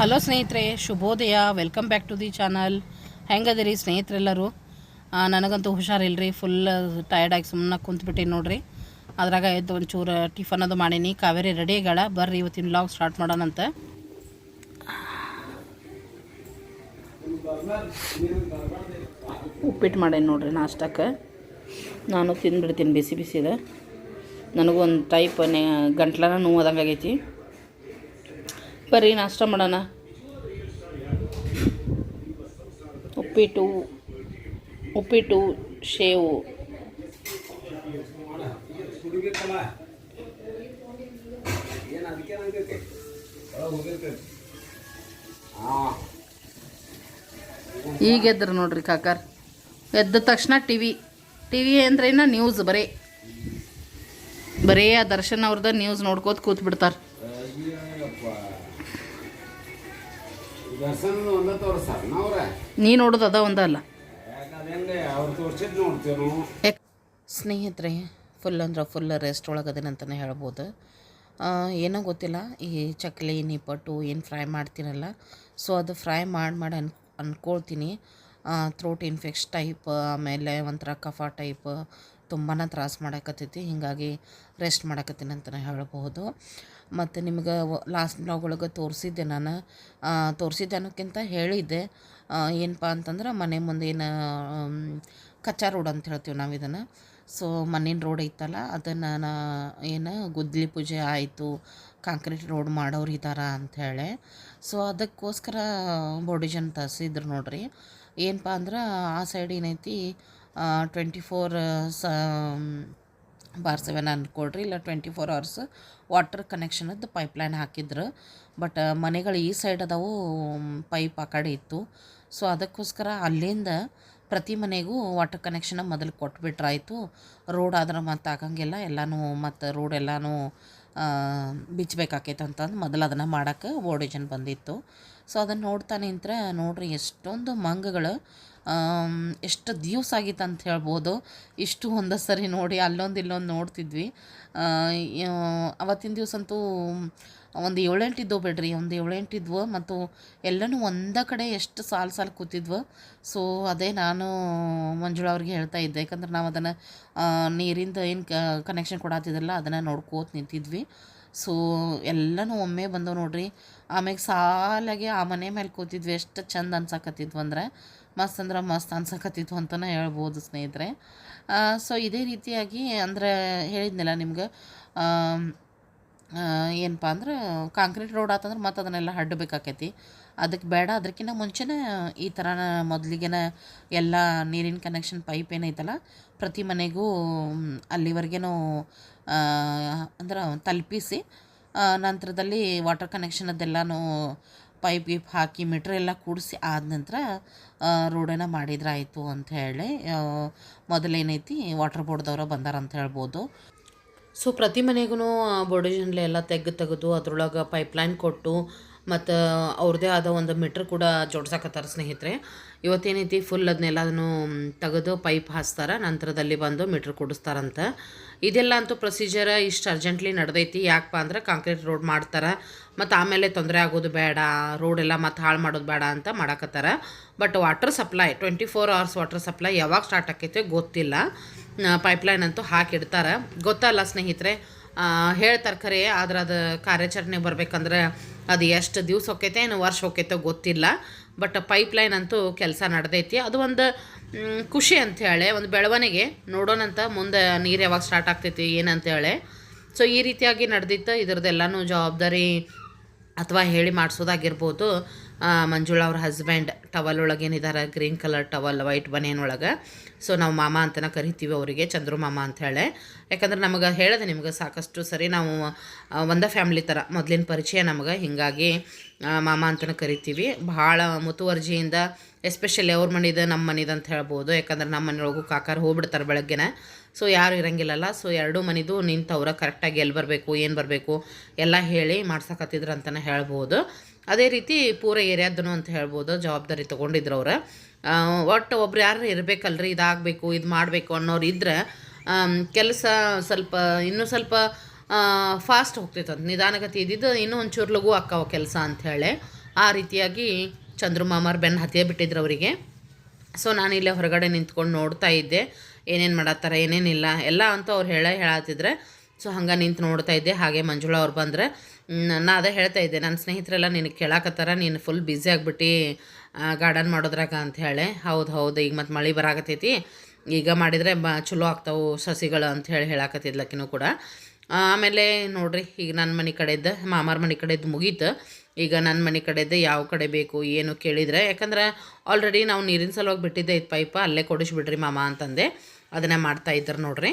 Hello ಸ್ನೇಹಿತರೆ, ಶುಭೋದಯ. Welcome back to the channel ಹೆಂಗದಿರಿ ಸ್ನೇಹಿತರೆಲ್ಲರೂ? ನನಗಂತೂ ಹುಷಾರಿಲ್ರಿ ಫುಲ್ ಟಯರ್ಡಾಗಿ ಸುಮ್ಮನೆ ಕುಂತ್ಬಿಟ್ಟು ನೋಡ್ರಿ. ಅದ್ರಾಗ ಎದ್ದು ಒಂಚೂರು ಟಿಫನ್ ಅದು ಮಾಡೀನಿ, ಕಾವೇರಿ ರೆಡಿ ಆಗ್ಯಾಳ ಬರ್ರಿ, ಇವತ್ತಿನ ಲಾಗ್ ಸ್ಟಾರ್ಟ್ ಮಾಡೋಣಂತ ಉಪ್ಪಿಟ್ಟು ಮಾಡೇನಿ ನೋಡ್ರಿ ನಾಷ್ಟಕ್ಕೆ. ನಾನು ತಿಂದ್ಬಿಡ್ತೀನಿ, ಬಿಸಿ ಬಿಸಿದ. ನನಗೂ ಒಂದು ಟೈಪ್ ಗಂಟ್ಲನ ಗಂಟ್ಲನ ಆದಂಗೆ ಆಗೈತಿ ಬರ್ರಿ, ನಾಷ್ಟ ಮಾಡೋಣ. ಉಪ್ಪಿಟ್ಟು ಉಪ್ಪಿಟ್ಟು ಶೇವು ಈಗ ಎದ್ರು ನೋಡ್ರಿ ಕಾಕರ್ ಎದ್ದ ತಕ್ಷಣ T V T V news ಬರೀ. ಬರೀ ಆ ದರ್ಶನ್ ಅವ್ರದ್ದು ನ್ಯೂಸ್ ನೋಡ್ಕೋತ ಕೂತ್ ನೀ ನೋಡೋದು ಅದ ಒಂದಲ್ಲ ಸ್ನೇಹಿತರೆ ಫುಲ್ ಅಂದ್ರೆ ಫುಲ್ ರೆಸ್ಟ್ ಅಂತಾನೆ ಹೇಳ್ಬೋದು. ಆ, ಏನೋ ಗೊತ್ತಿಲ್ಲ ಈ ಚಕ್ಲಿ ನಿಪ್ಪಟ್ಟು ಏನು ಫ್ರೈ ಮಾಡ್ತೀನಲ್ಲ. ಸೊ ಅದು ಫ್ರೈ ಮಾಡಿ ಮಾಡಿ ಅನ್ ಅಂದ್ಕೊಳ್ತೀನಿ ಥ್ರೋಟ್ ಇನ್ಫೆಕ್ಷ ಟೈಪ್ ಆಮೇಲೆ ಒಂಥರ ಕಫ ಟೈಪ್ ತುಂಬಾ ತ್ರಾಸ ಮಾಡಕತ್ತೈತಿ. ಹೀಗಾಗಿ ರೆಸ್ಟ್ ಮಾಡಕತ್ತೀನಿ ಅಂತಲೇ ಹೇಳ್ಬೋದು. ಮತ್ತು ನಿಮ್ಗೆ ಲಾಸ್ಟ್ ಬ್ಲಾಗ್ ಒಳಗೆ ತೋರಿಸಿದ್ದೆ ನಾನು. ತೋರಿಸಿದ್ದೆ ಅನ್ನೋಕ್ಕಿಂತ ಹೇಳಿದ್ದೆ. ಏನಪ್ಪ ಅಂತಂದ್ರೆ ಮನೆ ಮುಂದೇನು ಕಚ್ಚಾ ರೋಡ್ ಅಂತ ಹೇಳ್ತೀವಿ ನಾವು ಇದನ್ನು. ಸೊ ಮಣ್ಣಿನ ರೋಡ್ ಐತಲ್ಲ, ಅದನ್ನು ನಾ, ಏನು, ಗುದ್ಲಿ ಪೂಜೆ ಆಯಿತು, ಕಾಂಕ್ರೀಟ್ ರೋಡ್ ಮಾಡೋರು ಇದ್ದಾರ ಅಂಥೇಳಿ ಸೊ ಅದಕ್ಕೋಸ್ಕರ ಬೋಡಿಜನ್ ತರಿಸಿದ್ರು ನೋಡ್ರಿ. ಏನಪ್ಪ ಅಂದ್ರೆ ಆ ಸೈಡ್ ಏನೈತಿ ಟ್ವೆಂಟಿ ಫೋರ್ ಸ ಬಾರ್ ಸೆವೆನ್ ಅಂದ್ಕೊಳ್ರಿ ಇಲ್ಲ ಟ್ವೆಂಟಿ ಫೋರ್ ಅವರ್ಸ್ ವಾಟರ್ ಕನೆಕ್ಷನದ್ದು ಪೈಪ್ಲೈನ್ ಹಾಕಿದ್ರು. ಬಟ್ ಮನೆಗಳು ಈ ಸೈಡ್ ಅದಾವು ಪೈಪ್ ಆ ಕಡೆ ಇತ್ತು. ಸೊ ಅದಕ್ಕೋಸ್ಕರ ಅಲ್ಲಿಂದ ಪ್ರತಿ ಮನೆಗೂ ವಾಟರ್ ಕನೆಕ್ಷನ್ ಮೊದಲು ಕೊಟ್ಬಿಟ್ರಾಯಿತು. ರೋಡ್ ಆದ್ರೆ ಮತ್ತೆ ಆಗಂಗಿಲ್ಲ, ಎಲ್ಲನೂ ಮತ್ತು ರೋಡ್ ಎಲ್ಲನೂ ಬಿಚ್ಚಬೇಕಾಕೈತೆ ಅಂತಂದು ಮೊದಲು ಅದನ್ನು ಮಾಡೋಕ್ಕೆ ಓಡಿಜನ್ ಬಂದಿತ್ತು. ಸೊ ಅದನ್ನು ನೋಡ್ತಾ ನಿಂತ್ರೆ ನೋಡ್ರಿ ಎಷ್ಟೊಂದು ಮಂಗಗಳು ಎಷ್ಟು ದಿವಸ ಆಗಿತ್ತು ಅಂತ ಹೇಳ್ಬೋದು. ಇಷ್ಟು ಒಂದು ಸರಿ ನೋಡಿ, ಅಲ್ಲೊಂದು ಇಲ್ಲೊಂದು ನೋಡ್ತಿದ್ವಿ. ಅವತ್ತಿನ ದಿವಸ ಅಂತೂ ಒಂದು ಏಳೆಂಟು ಇದ್ದವು ಬಿಡ್ರಿ, ಒಂದು ಏಳೆಂಟಿದ್ವು ಮತ್ತು ಎಲ್ಲನೂ ಒಂದೇ ಕಡೆ ಎಷ್ಟು ಸಾಲು ಸಾಲು ಕೂತಿದ್ವು. ಸೊ ಅದೇ ನಾನು ಮಂಜುಳಾ ಅವ್ರಿಗೆ ಹೇಳ್ತಾ ಇದ್ದೆ. ಯಾಕಂದ್ರೆ ನಾವು ಅದನ್ನು ನೀರಿಂದ ಏನು ಕನೆಕ್ಷನ್ ಕೊಡತ್ತಿದ್ರಲ್ಲ ಅದನ್ನು ನೋಡ್ಕೋತ ನಿಂತಿದ್ವಿ. ಸೊ ಎಲ್ಲನೂ ಒಮ್ಮೆ ಬಂದವು ನೋಡ್ರಿ. ಆಮೇಲೆ ಸಾಲಾಗಿ ಆ ಮನೆ ಮೇಲೆ ಕೂತಿದ್ವಿ. ಎಷ್ಟು ಚಂದ ಅನ್ಸಕತ್ತಿದ್ವು ಅಂದ್ರೆ. ಮಸ್ತ್ ಅಂದ್ರೆ ಮಸ್ತ್ ಅನ್ಸಕತ್ತಿತ್ತು ಅಂತಲೇ ಹೇಳ್ಬೋದು ಸ್ನೇಹಿತರೆ. ಸೊ ಇದೇ ರೀತಿಯಾಗಿ ಅಂದರೆ ಹೇಳಿದ್ನಲ್ಲ ನಿಮ್ಗೆ ಏನಪ್ಪ ಅಂದ್ರೆ ಕಾಂಕ್ರೀಟ್ ರೋಡ್ ಆತಂದ್ರೆ ಮತ್ತೆ ಅದನ್ನೆಲ್ಲ ಹಡ್ಡಬೇಕಾಕೈತಿ ಅದಕ್ಕೆ ಬೇಡ ಅದಕ್ಕಿಂತ ಮುಂಚೆನೇ ಈ ಥರ ಮೊದಲಿಗೆನೇ ಎಲ್ಲ ನೀರಿನ ಕನೆಕ್ಷನ್ ಪೈಪ್ ಏನೈತಲ್ಲ, ಪ್ರತಿ ಮನೆಗೂ ಅಲ್ಲಿವರೆಗೇನೂ ಅಂದ್ರೆ ತಲುಪಿಸಿ ನಂತರದಲ್ಲಿ ವಾಟರ್ ಕನೆಕ್ಷನದ್ದೆಲ್ಲನೂ ಪೈಪ್ ಗಿಪ್ ಹಾಕಿ ಮೀಟ್ರ್ ಎಲ್ಲ ಕೂಡಿಸಿ ಆದ ನಂತರ ರೋಡನ್ನು ಮಾಡಿದ್ರಾಯಿತು ಅಂತ ಹೇಳಿ ಮೊದಲೇನೈತಿ ವಾಟರ್ ಬೋರ್ಡ್ದವರು ಬಂದಾರ ಅಂತ ಹೇಳ್ಬೋದು. ಸೊ ಪ್ರತಿ ಮನೆಗೂ ಬೋರ್ಡಿಜನ್ಲೆ ಎಲ್ಲ ತೆಗೆದು ತೆಗೆದು ಅದ್ರೊಳಗೆ ಪೈಪ್ಲೈನ್ ಕೊಟ್ಟು ಮತ್ತು ಅವ್ರದ್ದೇ ಆದ ಒಂದು ಮೀಟ್ರ್ ಕೂಡ ಜೋಡ್ಸಕತ್ತಾರ ಸ್ನೇಹಿತರೆ. ಇವತ್ತೇನೈತಿ ಫುಲ್ ಅದನ್ನೆಲ್ಲದನ್ನು ತೆಗೆದು ಪೈಪ್ ಹಾಸ್ತಾರ, ನಂತರದಲ್ಲಿ ಬಂದು ಮೀಟ್ರ್ ಕೊಡಿಸ್ತಾರಂತ. ಇದೆಲ್ಲ ಅಂತೂ ಪ್ರೊಸೀಜರ್ ಇಷ್ಟು ಅರ್ಜೆಂಟ್ಲಿ ನಡೆದೈತಿ. ಯಾಕಪ್ಪ ಅಂದ್ರೆ ಕಾಂಕ್ರೀಟ್ ರೋಡ್ ಮಾಡ್ತಾರೆ. ಮತ್ತು ಆಮೇಲೆ ತೊಂದರೆ ಆಗೋದು ಬೇಡ ರೋಡ್ ಮತ್ತು ಮತ್ತೆ ಹಾಳು ಮಾಡೋದು ಬೇಡ ಅಂತ ಮಾಡಕತ್ತಾರ. But water supply twenty four hours water supply ಯಾವಾಗ ಸ್ಟಾರ್ಟ್ ಆಕೈತೆ ಗೊತ್ತಿಲ್ಲ. ಪೈಪ್ಲೈನ್ ಅಂತೂ ಹಾಕಿಡ್ತಾರೆ ಗೊತ್ತಲ್ಲ ಸ್ನೇಹಿತರೆ ಹೇಳ್ತಾರೆ ಖರೆ, ಆದ್ರೆ ಅದು ಕಾರ್ಯಾಚರಣೆ ಬರಬೇಕಂದ್ರೆ ಅದು ಎಷ್ಟು ದಿವ್ಸ ಹೋಕೈತೆ, ಏನು ವರ್ಷ ಹೋಕೈತೋ ಗೊತ್ತಿಲ್ಲ. ಬಟ್ ಪೈಪ್ಲೈನ್ ಅಂತೂ ಕೆಲಸ ನಡೆದೈತಿ. ಅದು ಒಂದು ಖುಷಿ ಅಂಥೇಳಿ ಒಂದು ಬೆಳವಣಿಗೆ ನೋಡೋಣಂತ ಮುಂದೆ ನೀರು ಯಾವಾಗ ಸ್ಟಾರ್ಟ್ ಆಗ್ತೈತಿ ಏನಂತೇಳಿ ಸೊ ಈ ರೀತಿಯಾಗಿ ನಡೆದಿತ್ತು, ಇದ್ರದ್ದೆಲ್ಲನೂ ಜವಾಬ್ದಾರಿ ಅಥವಾ ಹೇಳಿ ಮಾಡಿಸೋದಾಗಿರ್ಬೋದು. ಮಂಜುಳಾ ಅವ್ರ ಹಸ್ಬೆಂಡ್ ಟವಲ್ ಒಳಗೆ ಏನಿದ್ದಾರೆ green colour towel white banian ಒಳಗೆ. ಸೊ ನಾವು ಮಾಮ ಅಂತನ ಕರಿತೀವಿ ಅವರಿಗೆ, ಚಂದ್ರು ಮಾಮ ಅಂತ ಹೇಳಿ. ಯಾಕಂದ್ರೆ ನಮಗೆ ಹೇಳಿದೆ ನಿಮ್ಗೆ ಸಾಕಷ್ಟು ಸರಿ ನಾವು ಒಂದೇ ಫ್ಯಾಮ್ಲಿ ಥರ ಮೊದಲಿನ ಪರಿಚಯ ನಮಗೆ. ಹೀಗಾಗಿ ಮಾಮ ಅಂತಲೂ ಕರಿತೀವಿ. ಭಾಳ ಮುತುವರ್ಜಿಯಿಂದ ಎಸ್ಪೆಷಲಿ ಅವ್ರ ಮನಿದು ನಮ್ಮ ಮನಿದು ಅಂತ ಹೇಳ್ಬೋದು. ಯಾಕಂದ್ರೆ ನಮ್ಮ ಮನೆಯೊಳಗೂ ಕಾಕಾರ ಹೋಗ್ಬಿಡ್ತಾರೆ ಬೆಳಗ್ಗೆನೆ. ಸೊ ಯಾರು ಇರಂಗಿಲ್ಲಲ್ಲ. ಸೊ ಎರಡೂ ಮನಿದು ನಿಂತವ್ರ ಕರೆಕ್ಟಾಗಿ ಎಲ್ಲಿ ಬರಬೇಕು, ಏನು ಬರಬೇಕು, ಎಲ್ಲ ಹೇಳಿ ಮಾಡ್ಸಕತ್ತಿದ್ರು ಅಂತಲೇ ಹೇಳ್ಬೋದು. ಅದೇ ರೀತಿ ಪೂರ ಏರಿಯಾದನು ಅಂತ ಹೇಳ್ಬೋದು. ಜವಾಬ್ದಾರಿ ತೊಗೊಂಡಿದ್ರು ಅವ್ರು. ಒಟ್ಟು ಒಬ್ರು ಯಾರು ಇರಬೇಕಲ್ರಿ, ಇದಾಗಬೇಕು, ಇದು ಮಾಡಬೇಕು ಅನ್ನೋರು ಇದ್ರೆ ಕೆಲಸ ಸ್ವಲ್ಪ, ಇನ್ನೂ ಸ್ವಲ್ಪ ಫಾಸ್ಟ್ ಹೋಗ್ತೈತೆ ಅದು. ನಿಧಾನಗತಿ ಇದ್ದಿದ್ದು ಇನ್ನೂ ಒಂಚೂರು ಲಘು ಅಕ್ಕಾವ ಕೆಲಸ ಅಂಥೇಳಿ ಆ ರೀತಿಯಾಗಿ ಚಂದ್ರು ಮಾಮಾರ್ ಬೆನ್ನು ಹತ್ತಿಯೇ ಬಿಟ್ಟಿದ್ರು ಅವರಿಗೆ. ಸೊ ನಾನು ಇಲ್ಲೇ ಹೊರಗಡೆ ನಿಂತ್ಕೊಂಡು ನೋಡ್ತಾ ಇದ್ದೆ. ಏನೇನು ಮಾಡತ್ತಾರ, ಏನೇನಿಲ್ಲ, ಎಲ್ಲ ಅಂತೂ ಅವ್ರು ಹೇಳೇ ಹೇಳತ್ತಿದ್ರೆ ಸೊ ಹಂಗೆ ನಿಂತು ನೋಡ್ತಾ ಇದ್ದೆ. ಹಾಗೆ ಮಂಜುಳಾ ಅವ್ರು ಬಂದರೆ ನಾನು ಅದೇ ಹೇಳ್ತಾ ಇದ್ದೆ. ನನ್ನ ಸ್ನೇಹಿತರೆಲ್ಲ ನಿನಗೆ ಕೇಳಾಕತ್ತಾರ, ನೀನು ಫುಲ್ ಬ್ಯುಸಿ ಆಗಿಬಿಟ್ಟು ಗಾರ್ಡನ್ ಮಾಡೋದ್ರಾಗ ಅಂತ ಹೇಳಿ ಹೌದು ಹೌದು. ಈಗ ಮತ್ತು ಮಳೆ ಬರಾಕತ್ತೈತಿ. ಈಗ ಮಾಡಿದರೆ ಬ, ಚಲೋ ಆಗ್ತಾವೆ ಸಸಿಗಳು ಅಂತ ಹೇಳಿ ಹೇಳಾಕತ್ತಿದ್ಲಕ್ಕಿನೂ ಕೂಡ. ಆಮೇಲೆ ನೋಡ್ರಿ, ಈಗ ನನ್ನ ಮನೆ ಕಡೆದ್ದು ಮಾಮಾರ ಮನೆ ಕಡೆದ್ದು ಮುಗೀತು. ಈಗ ನನ್ನ ಮನೆ ಕಡೆದ್ದು ಯಾವ ಕಡೆ ಬೇಕು, ಏನು ಕೇಳಿದರೆ, ಯಾಕಂದ್ರೆ ಆಲ್ರೆಡಿ ನಾವು ನೀರಿನ ಸಲುವಾಗಿ ಬಿಟ್ಟಿದ್ದೆ ಇದು ಪೈಪ ಅಲ್ಲೇ ಕೊಡಿಸ್ಬಿಡ್ರಿ ಮಾಮ ಅಂತಂದೆ. ಅದನ್ನೇ ಮಾಡ್ತಾ ಇದ್ದಾರೆ ನೋಡ್ರಿ.